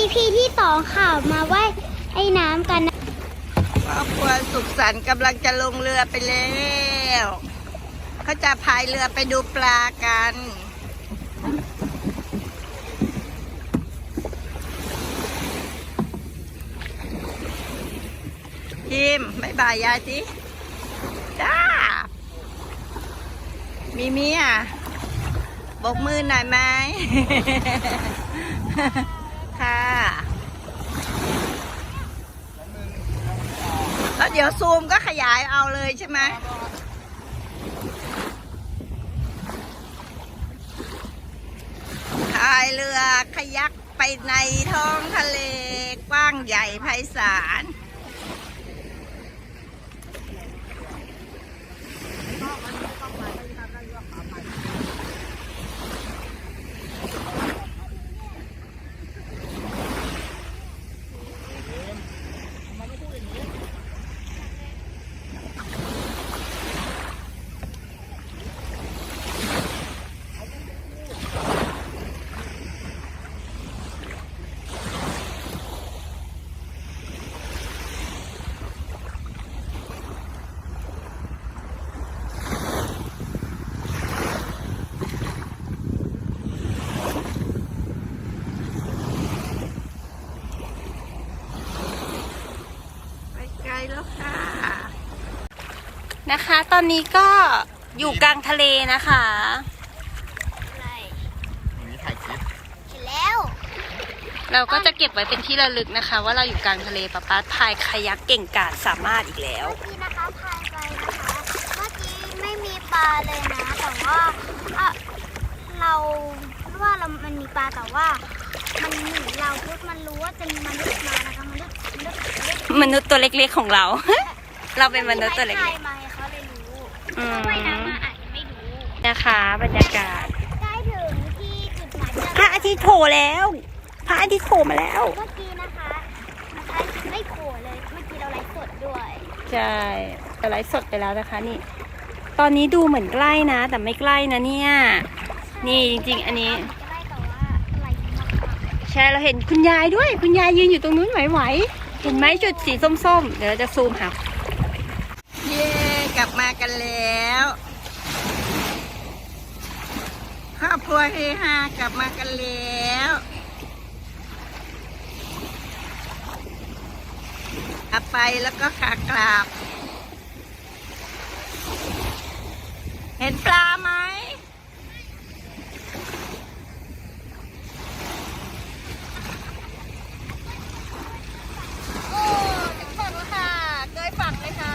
EP ที่สองค่ะมาว่ายไอ้น้ำกันนะครอบครัวสุขสันต์กำลังจะลงเรือไปแล้วเขาจะพายเรือไปดูปลากันพิมบายบายยายสิจ้า มีเมียบกมือหน่อยไหมค่ะแล้วเดี๋ยวซูมก็ขยายเอาเลยใช่ไหมพายเรือขยักไปในท้องทะเลกว้างใหญ่ไพศาล ตอนนี้ก็อยู่กลางทะเลนะคะอะไรเห็นแล้ว เราก็จะเก็บไว้เป็นที่ระลึกนะคะ ว่าเราอยู่กลางทะเลป๊าป๊าพายคายักเก่งกาจสามารถอีกแล้ว เมื่อกี้นะคะพายไปนะคะ เมื่อกี้ไม่มีปลาเลยนะ แต่ว่าอะเราว่าเรามันมีปลาแต่ว่า มันหนีเราเพื่อมันรู้ว่าจะมีมนุษย์มานะคะมนุษย์มนุษย์มนุษย์มนุษย์ตัวเล็กๆของเรา เราเป็นมนุษย์ตัวเล็ไม้กพายมาเขาเลยรู้ อืม ถ้าว่ายน้ำมาอาจจะไม่รู้ๆนะคะบรรยากาศ ใกล้ถึงที่จุดหมายพระอาทิตย์โผล่แล้ว พระอาทิตย์โผล่มาแล้ว เมื่อกี้นะคะนะคะไม่โผล่เลย เมื่อกี้เราไลฟ์สดด้วย ใช่แต่ไลฟ์สดไปแล้วนะคะนี่ ตอนนี้ดูเหมือนใกล้นะ แต่ไม่ใกล้นะเนี่ย นี่จริงๆ อันนี้ใกล้แต่ว่าไลฟ์มากใช่เราเห็นคุณยายด้วย คุณยายยืนอยู่ตรงนู้นไหวๆเห็นไหมจุดสีส้มๆ เดี๋ยวเราจะซูมหาเย้ กันแล้วครอบครัวเฮฮากลับมากันแล้ว อับไปแล้วก็ขากลับ เห็นปลาไหม โอ้ถึงฝั่งแล้วค่ะเกยฝั่งเลยค่ะ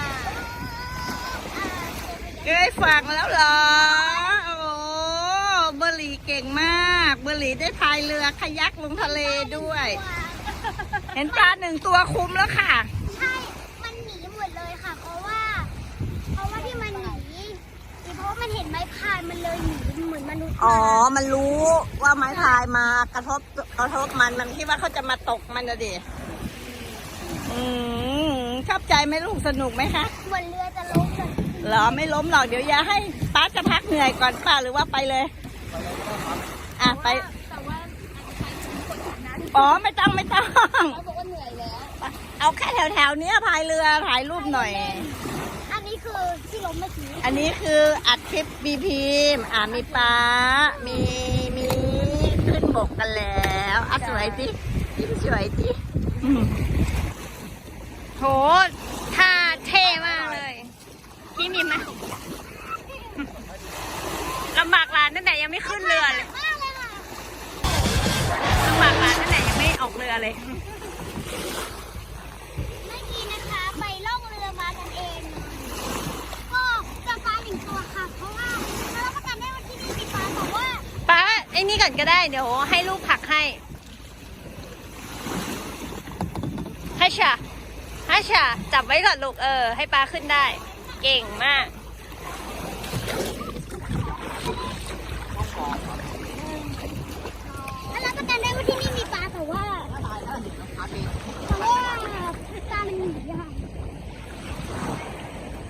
เกยฝั่ง แล้วเหรอ โอ้เบอร์หลีเก่งมาก เบอร์หลีได้พายเรือขยักลงทะเลด้วย เห็นปลาหนึ่งตัวคุ้มแล้วค่ะ ใช่ มันหนีหมดเลยค่ะ เพราะว่า เพราะว่าที่มันหนีเพราะว่ามันเห็นไม้พายมันเลยหนีเหมือนมนุษย์อ๋อ มันรู้ว่าไม้พายมากระทบกระทบมัน มันคิดว่าเขาจะมาตกมันนะดิอืมชอบใจไหมลูกสนุกไหมคะเหมือนเรือจะล้ม เลยเหรอไม่ล้มหรอกเดี๋ยวอย่าให้ป้าจะพักเหนื่อยก่อนป้าหรือว่าไปเลยอะไปแต่ว่าอ๋อไม่ต้องไม่ต้องเขาบอกว่าเหนื่อยแล้ว เอาแค่แถวแถวๆเนี้ยพายเรือถ่ายรูปหน่อย อันนี้คือที่ล้มเมื่อกี้อันนี้คืออัดคลิปบีพีมอ่ามีป้ามีมีขึ้นบกกันแล้วอะสวยสิยิ้มสวยสิอืมโหท่าเท่มากเลย พี่มีไหมลำบากหลานตั้งแต่ยังไม่ขึ้นเรือเลยมากเลยค่ะลำบากหลานตั้งแต่ยังไม่ออกเรือเลย เมื่อกี้นะคะไปล่องเรือมากันเองก็เจอปลาหนึ่งตัวค่ะเพราะว่าเรารับประกันได้ว่าที่นี่มีปลาแต่ว่าป้าไอ้นี่ก่อนก็ได้เดี๋ยวให้ลูกผักให้ฮัชชาฮัชชาจับไว้ก่อนลูกเออ ให้ปลาขึ้นได้ เก่งมาก แล้วเรากันได้ว่าที่นี่มีปลาแต่ว่าแต่ว่าปลามันหนีค่ะ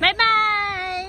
บ๊ายบาย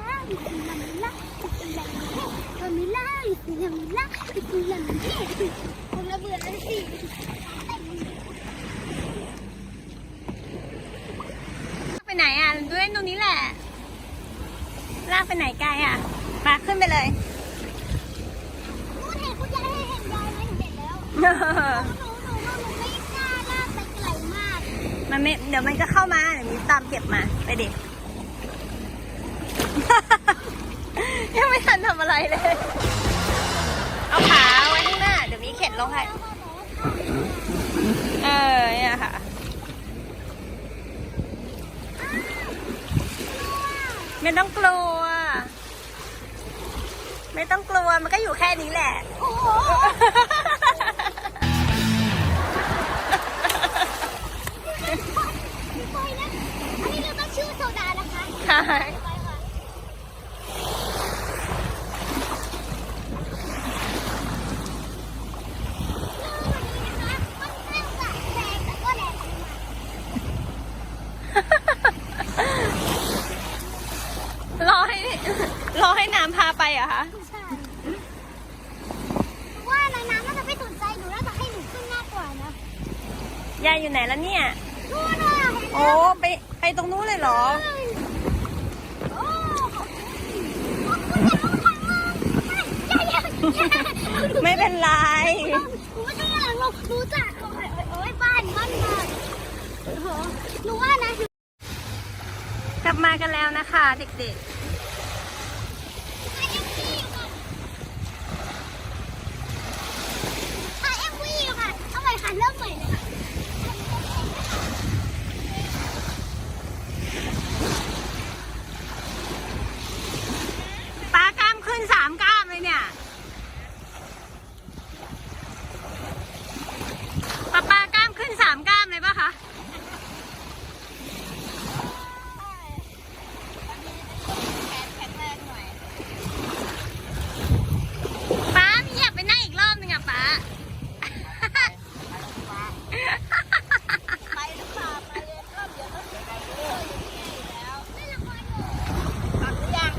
บ อิคุลามิล่าอิคุลามิเล่ลามิล่าอิคุลามิล่าอิคุลามิเล่ผมระเบิดแล้วสิ ไปไหนอะดูเล่นตรงนี้แหละ ลากไปไหนไกลอะปาขึ้นไปเลย คุณเห็นคุณยายเห็นยายไหมหนูเห็นแล้วหนูหนูหนูไม่กล้าลากไปไกลมาก มันไม่เดี๋ยวมันก็เข้ามาเดี๋ยวมีตามเก็บมา ไปดิยังไม่ทันทำอะไรเลย เอาขาไว้ข้างหน้า เดี๋ยวมีเข็นลงให้ เออ เนี่ยค่ะ ไม่ต้องกลัว ไม่ต้องกลัว มันก็อยู่แค่นี้แหละ ใช่ไปค่ะวันนี้นะคะค่อนข้างจะแรงแต่ก็แรงมากรอให้รอให้น้ำพาไปเหรอะคะ ใช่ว่าในน้ำน่าจะไม่สนใจหนูน่าจะให้หนูขึ้นมากกว่านะยายอยู่ไหนแล้วเนี่ย นู่นน่ะเห็นไหม โอ้ ไปไปตรงนู้นเลยเหรอ โอ้ขอบคุณขอบคุณค่ะอย่าอย่าอย่า ไม่เป็นไร หนูไม่ใช่หลังลงหนูจะโอ้ยโอ้ยบ้านบ้านบ้านโอ้โหหนูว่านะ กลับมากันแล้วนะคะ เด็กถ่ายเอ็มวีอยู่ค่ะเอาใหม่ค่ะเริ่มใหม่เลยค่ะ ๆป้ากล้ามขึ้นสามกล้ามเลยเนี่ยป้าป้ากล้ามขึ้นสามกล้ามเลยปะคะ ป้าไม่อยากไปนั่งอีกรอบนึงอะป้า ไปหรือเปล่าไปเลยก็เดี๋ยวก็เสียใจเยอะแล้ว เล่นละครอยู่ ทำหรือยัง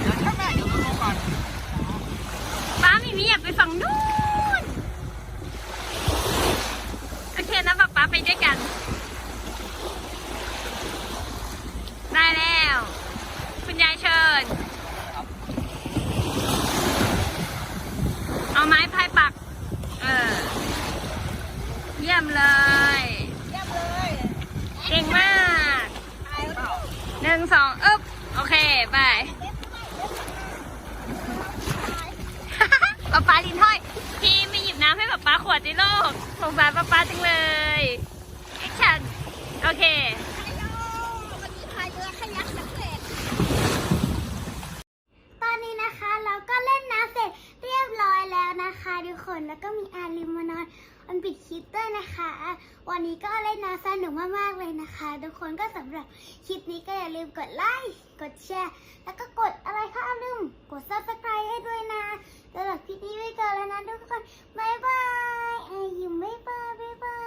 เดี๋ยวถ้าแม่เดี๋ยวดูก่อน ป้ามีมีอยากไปฝั่งนู้น โอเคนะป้าป้าไปด้วยกัน ได้แล้ว คุณยายเชิญ เอา ไม้พายปัก เออ เยี่ยมเลยเรียบเลยเก่งมากตายแล้วหนึ่งสองอึ๊บ โอเค ไปป๊าป๊าลิ้นห้อย พี่ไม่หยิบน้ำให้ป๊าป๊าขวดดิลูกสงสารป๊าป๊าจังเลย แอคชั่น โอเค แล้วก็มีอาริมมานอนอันปิดคลิปด้วยนะคะ วันนี้ก็เล่นน้าสนุกมากๆเลยนะคะ ทุกคนก็สำหรับคลิปนี้ก็อย่าลืมกดไลค์กดแชร์ แล้วก็กดอะไรคะอาริมกดซับสไครต์ให้ด้วยนะสำหรับคลิปนี้ไปก่อนแล้วนะทุกคนบายบายอายิมบายบายบาย